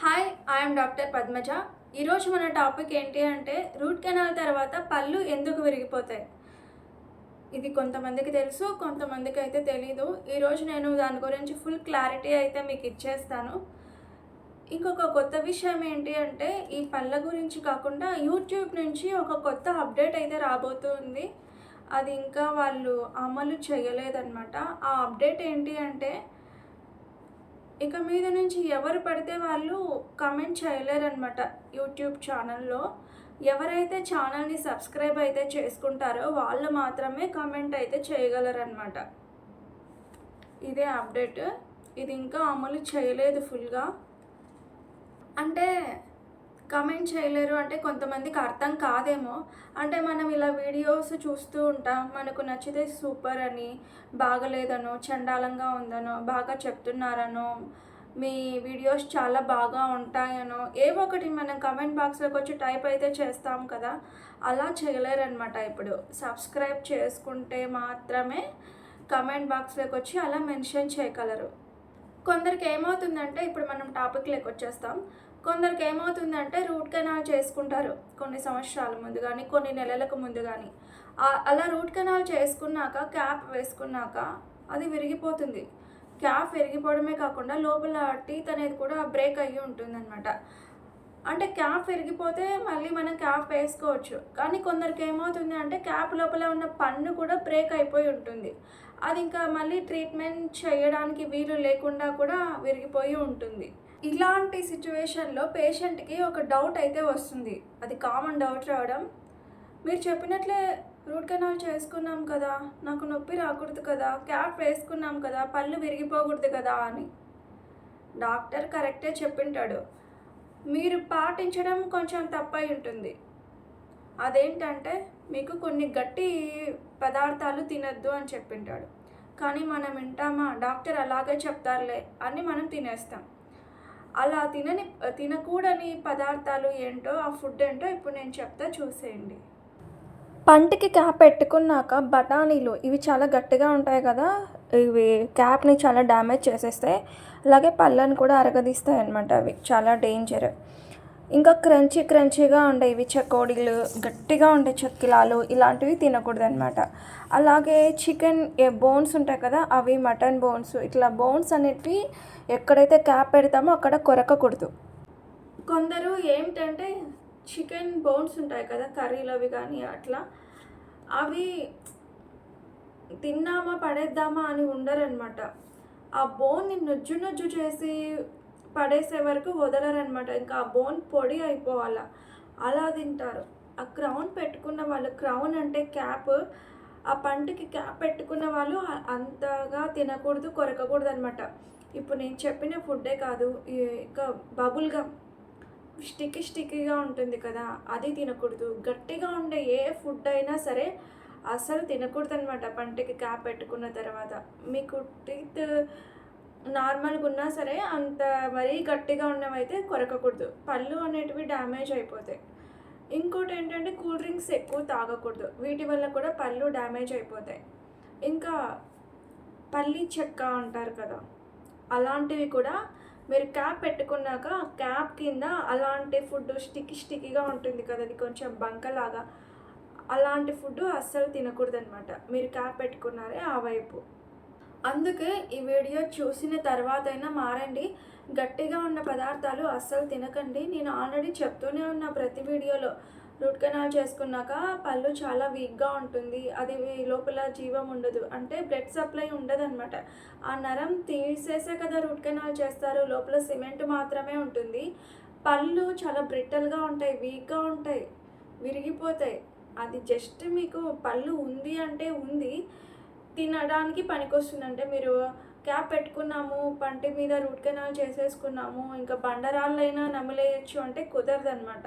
Hi I'm doctor Padmaja ఈరోజు మన topic ఏంటి అంటే రూట్ కెనాల్ తర్వాత పళ్ళు ఎందుకు విరిగిపోతాయి? ఇది కొంతమందికి తెలుసు కొంతమందికి అయితే తెలీదు. ఈరోజు నేను దాని గురించి ఫుల్ క్లారిటీ అయితే మీకు ఇచ్చేస్తాను. ఇంకొక కొత్త విషయం ఏంటి అంటే ఈ పళ్ళ గురించి కాకుండా యూట్యూబ్ నుంచి ఒక కొత్త అప్డేట్ అయితే రాబోతుంది. అది ఇంకా వాళ్ళు అమలు చేయలేదన్నమాట. ఆ అప్డేట్ ఏంటి అంటే ఇక మీద నుంచి ఎవరు పడితే వాళ్ళు కమెంట్ చేయలేరనమాట యూట్యూబ్ ఛానల్లో ఎవరైతే ఛానల్ని సబ్స్క్రైబ్ అయితే చేసుకుంటారో వాళ్ళు మాత్రమే కమెంట్ అయితే చేయగలరనమాట ఇదే అప్డేట్ ఇది ఇంకా అమలు చేయలేదు ఫుల్గా అంటే కమెంట్ చేయలేరు. అంటే కొంతమందికి అర్థం కాదేమో. అంటే మనం ఇలా వీడియోస్ చూస్తూ ఉంటాం. మనకు నచ్చితే సూపర్ అని బాగలేదనో చండాలంగా ఉందనో బాగా చెప్తున్నారనో మీ వీడియోస్ చాలా బాగా ఉంటాయనో ఏవో ఒకటి మనం కమెంట్ బాక్స్లోకి వచ్చి టైప్ అయితే చేస్తాం కదా. అలా చేయలేరనమాట ఇప్పుడు. సబ్స్క్రైబ్ చేసుకుంటే మాత్రమే కమెంట్ బాక్స్లోకి వచ్చి అలా మెన్షన్ చేయగలరు. కొందరికి ఏమవుతుందంటే ఇప్పుడు మనం టాపిక్లోకి వచ్చేస్తాం. కొందరికి ఏమవుతుందంటే రూట్ కెనాల్ చేసుకుంటారు కొన్ని సంవత్సరాల ముందు కానీ కొన్ని నెలలకు ముందు కానీ అలా రూట్ కెనాల్ చేసుకున్నాక క్యాప్ వేసుకున్నాక అది విరిగిపోతుంది. క్యాప్ విరిగిపోవడమే కాకుండా లోపల టీత్ అనేది కూడా బ్రేక్ అయ్యి ఉంటుందన్నమాట. అంటే క్యాప్ విరిగిపోతే మళ్ళీ మనం క్యాప్ వేసుకోవచ్చు. కానీ కొందరికి ఏమవుతుంది అంటే క్యాప్ లోపల ఉన్న పన్ను కూడా బ్రేక్ అయిపోయి ఉంటుంది. అది ఇంకా మళ్ళీ ట్రీట్మెంట్ చేయడానికి వీలు లేకుండా కూడా విరిగిపోయి ఉంటుంది. ఇలాంటి సిచ్యువేషన్లో పేషెంట్కి ఒక డౌట్ అయితే వస్తుంది. అది కామన్ డౌట్ రావడం. మీరు చెప్పినట్లే రూట్ కెనాల్ చేసుకున్నాం కదా నాకు నొప్పి రాకూడదు కదా క్యాప్ వేసుకున్నాం కదా పళ్ళు విరిగిపోకూడదు కదా అని. డాక్టర్ కరెక్టే చెప్పింటాడు. మీరు పాటించడం కొంచెం తప్పై ఉంటుంది. అదేంటంటే మీకు కొన్ని గట్టి పదార్థాలు తినద్దు అని చెప్పింటాడు. కానీ మనం వింటామా? డాక్టర్ అలాగే చెప్తారులే అని మనం తినేస్తాం. అలా తినని తినకూడని పదార్థాలు ఏంటో ఆ ఫుడ్ ఏంటో ఇప్పుడు నేను చెప్తా చూసేయండి. పంటికి క్యాప్ పెట్టుకున్నాక బఠానీలు ఇవి చాలా గట్టిగా ఉంటాయి కదా ఇవి క్యాప్ని చాలా డ్యామేజ్ చేసేస్తాయి. అలాగే పళ్ళని కూడా అరగదీస్తాయి అన్నమాట అవి చాలా డేంజర్. ఇంకా క్రంచీ క్రంచీగా ఉండే ఇవి చెకోడీలు గట్టిగా ఉండే చెక్కిలాలు ఇలాంటివి తినకూడదు అనమాట అలాగే చికెన్ బోన్స్ ఉంటాయి కదా అవి మటన్ బోన్స్. ఇట్లా బోన్స్ అనేటివి ఎక్కడైతే క్యాప్ పెడతామో అక్కడ కొరకకూడదు. కొందరు ఏమిటంటే చికెన్ బోన్స్ ఉంటాయి కదా కర్రీలు అవి కానీ అట్లా అవి తిన్నామా పడేద్దామా అని ఉండరనమాట ఆ బోన్ని నుజ్జు నుజ్జు చేసి పడేసే వరకు వదలరనమాట ఇంకా ఆ బోన్ పొడి అయిపోవాల. అలా తింటారు. ఆ క్రౌన్ పెట్టుకున్న వాళ్ళు క్రౌన్ అంటే క్యాప్. ఆ పంటకి క్యాప్ పెట్టుకున్న వాళ్ళు అంతగా తినకూడదు కొరకకూడదు అనమాట ఇప్పుడు నేను చెప్పిన ఫుడ్డే కాదు. ఇంకా బబుల్ గమ్ స్టిక్కీ స్టిక్కీగా ఉంటుంది కదా అది తినకూడదు. గట్టిగా ఉండే ఏ ఫుడ్ అయినా సరే అస్సలు తినకూడదు అనమాట పంటకి క్యాప్ పెట్టుకున్న తర్వాత. మీకు టీత్ నార్మల్గా ఉన్నా సరే అంత మరీ గట్టిగా ఉన్నవైతే కొరకకూడదు. పళ్ళు అనేటివి డ్యామేజ్ అయిపోతాయి. ఇంకోటి ఏంటంటే కూల్ డ్రింక్స్ ఎక్కువ తాగకూడదు. వీటి వల్ల కూడా పళ్ళు డ్యామేజ్ అయిపోతాయి. ఇంకా పల్లి చెక్క అంటారు కదా అలాంటివి కూడా మీరు క్యాప్ పెట్టుకున్నాక ఆ క్యాప్ కింద అలాంటి ఫుడ్ స్టికి స్టిక్గా ఉంటుంది కదా అది కొంచెం బంకలాగా అలాంటి ఫుడ్ అస్సలు తినకూడదు అనమాట మీరు క్యాప్ పెట్టుకున్నారే ఆ వైపు. అందుకే ఈ వీడియో చూసిన తర్వాత అయినా మారండి. గట్టిగా ఉన్న పదార్థాలు అస్సలు తినకండి. నేను ఆల్రెడీ చెప్తూనే ఉన్నా ప్రతి వీడియోలో. రూట్ కెనాల్ చేసుకున్నాక పళ్ళు చాలా వీక్గా ఉంటుంది. అది లోపల జీవం ఉండదు. అంటే బ్లడ్ సప్లై ఉండదన్నమాట. ఆ నరం తీసేసే కదా రూట్ కెనాల్ చేస్తారు. లోపల సిమెంట్ మాత్రమే ఉంటుంది. పళ్ళు చాలా బ్రిట్టల్గా ఉంటాయి వీక్గా ఉంటాయి విరిగిపోతాయి. అది జస్ట్ మీకు పళ్ళు ఉంది అంటే ఉంది. తినడానికి పనికొస్తుంది. అంటే మీరు క్యాప్ పెట్టుకున్నాము పంటి మీద రూట్ కెనాల్ చేసేసుకున్నాము ఇంకా బండరాళ్ళైనా నమిలేయచ్చు అంటే కుదరదు అనమాట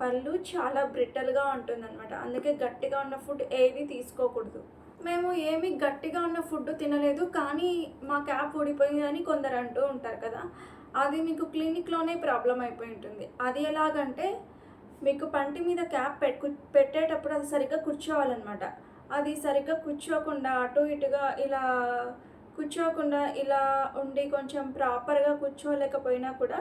పళ్ళు చాలా బ్రిటల్గా ఉంటుందన్నమాట. అందుకే గట్టిగా ఉన్న ఫుడ్ ఏది తీసుకోకూడదు. మేము ఏమి గట్టిగా ఉన్న ఫుడ్ తినలేదు కానీ మా క్యాప్ ఊడిపోయిందని కొందరు అంటూ ఉంటారు కదా. అది మీకు క్లినిక్లోనే ప్రాబ్లం అయిపోయి ఉంటుంది. అది ఎలాగంటే మీకు పంటి మీద క్యాప్ పెట్టు పెట్టేటప్పుడు అది సరిగ్గా కూర్చోవాలన్నమాట. అది సరిగ్గా కూర్చోకుండా అటు ఇటుగా ఇలా కూర్చోకుండా ఇలా ఉండి కొంచెం ప్రాపర్గా కూర్చోలేకపోయినా కూడా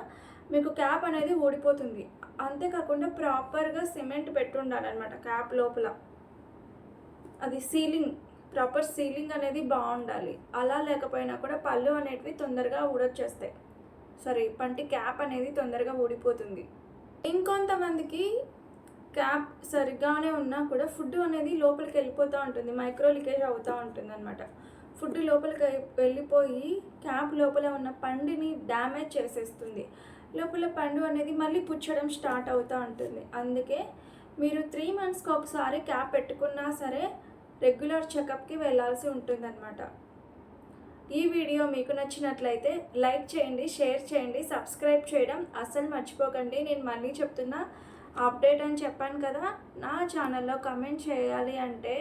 మీకు క్యాప్ అనేది ఊడిపోతుంది. అంతేకాకుండా ప్రాపర్గా సిమెంట్ పెట్టుండాలన్నమాట క్యాప్ లోపల. అది సీలింగ్ ప్రాపర్ సీలింగ్ అనేది బాగుండాలి. అలా లేకపోయినా కూడా పళ్ళు అనేటివి తొందరగా ఊడొచ్చేస్తాయి. సారీ పంటి క్యాప్ అనేది తొందరగా ఊడిపోతుంది. ఇంకొంతమందికి క్యాప్ సరిగ్గానే ఉన్నా కూడా ఫుడ్ అనేది లోపలికి వెళ్ళిపోతూ ఉంటుంది మైక్రో లీకేజ్ అవుతూ ఉంటుంది అనమాట ఫుడ్ లోపలికి వెళ్ళిపోయి క్యాప్ లోపల ఉన్న పండుని డ్యామేజ్ చేసేస్తుంది. లోపల పండు అనేది మళ్ళీ పుచ్చడం స్టార్ట్ అవుతూ ఉంటుంది. అందుకే మీరు త్రీ మంత్స్కి ఒకసారి క్యాప్ పెట్టుకున్నా సరే రెగ్యులర్ చెకప్కి వెళ్ళాల్సి ఉంటుందన్నమాట. ఈ వీడియో మీకు నచ్చినట్లయితే లైక్ చేయండి షేర్ చేయండి సబ్స్క్రైబ్ చేయడం అస్సలు మర్చిపోకండి. నేను మళ్ళీ చెప్తున్నా అప్డేట్ అని చెప్పాను కదా నా ఛానల్లో కమెంట్ చేయాలి అంటే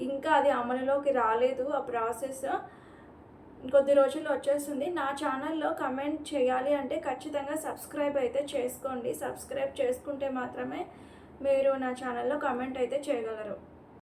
ఇంకా అది అమలులోకి రాలేదు ఆ ప్రాసెస్ కొద్ది రోజుల్లో వచ్చేస్తుంది. నా ఛానల్లో కమెంట్ చేయాలి అంటే ఖచ్చితంగా సబ్స్క్రైబ్ అయితే చేసుకోండి. సబ్స్క్రైబ్ చేసుకుంటే మాత్రమే మీరు నా ఛానల్లో కమెంట్ అయితే చేయగలరు.